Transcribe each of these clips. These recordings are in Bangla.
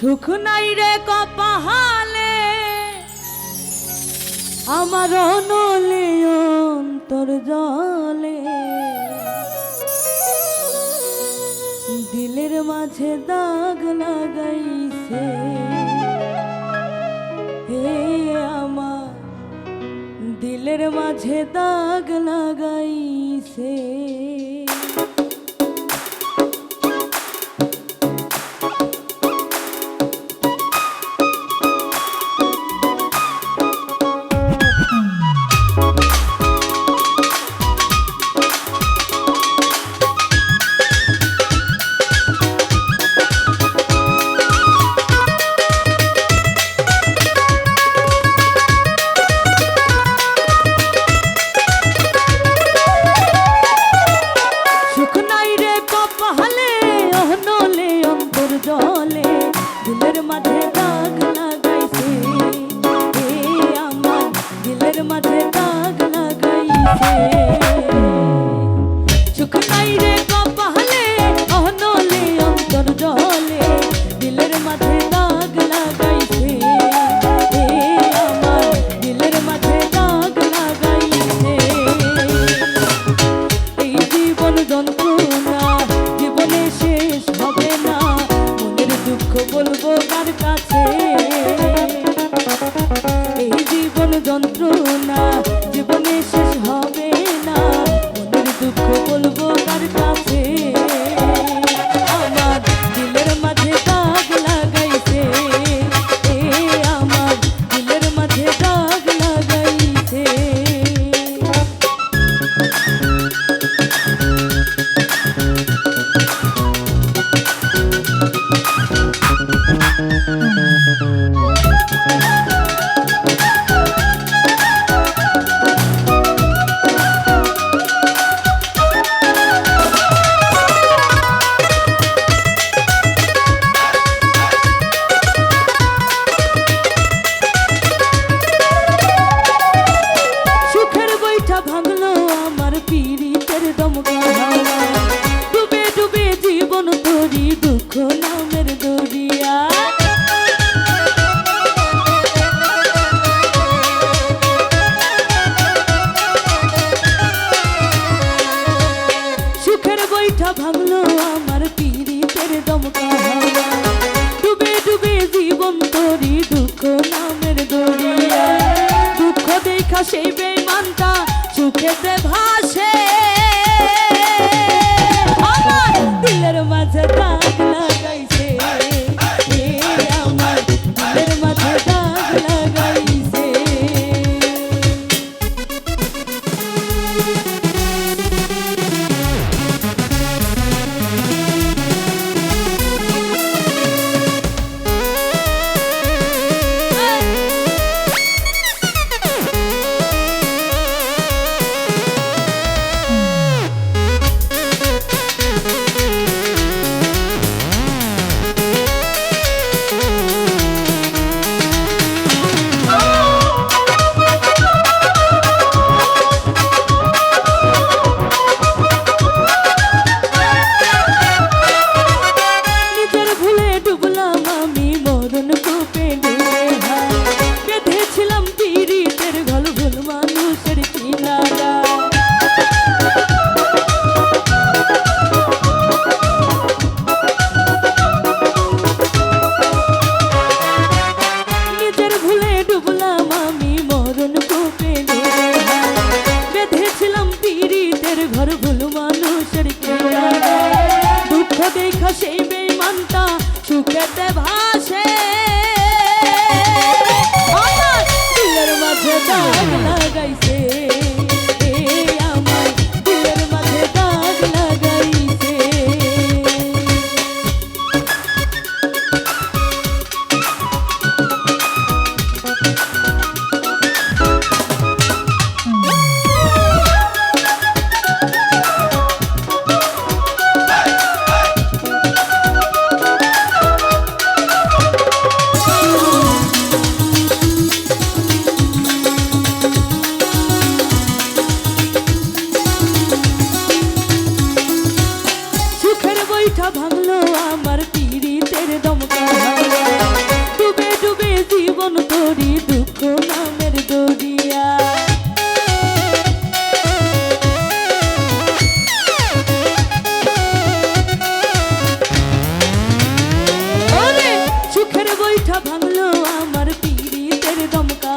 সুখ নাই রে কপাহালে আমার নলে অন্তর জলে। দিলের মাঝে দাগ লাগাইছে। হে আমার, দিলের মাঝে দাগ লাগাইছে। অন্তর জলে দিলের মাঝে দাগ লাগাইছে। এ আমার দিলের মাঝে দাগ লাগাইছে। সুখ নাই না ভাঙলো আমার পিড়িতের দমকা হাওয়া। ডুবে ডুবে জীবন তরি দুঃখ নামের দরিয়া দুঃখ দেখা সেই বেমানটা সুখেতে ভাসে ঘর ভুল মানুষের দুঃখ দেখ সেই বেমানটা সুখেতে ভাসে। আমার দিলের মাঝে দাগ লাগাইছে। আমার পীড়িতের দমকা ডুবে ডুবে জীবন তরি দুঃখ নামের দরিয়া। সুখের বৈঠা ভাঙলো আমার পীড়িতের দমকা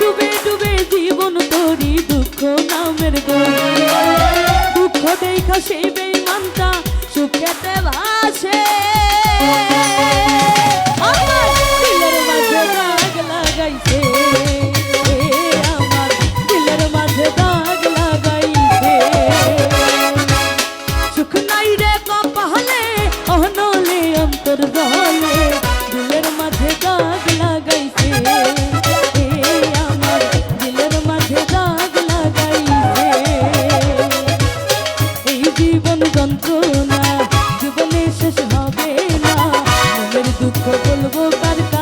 ডুবে ডুবে জীবন তরি দুঃখ নামের দরিয়া। দুঃখ দেখা সেই সুখেতে ভাই Hollywood by the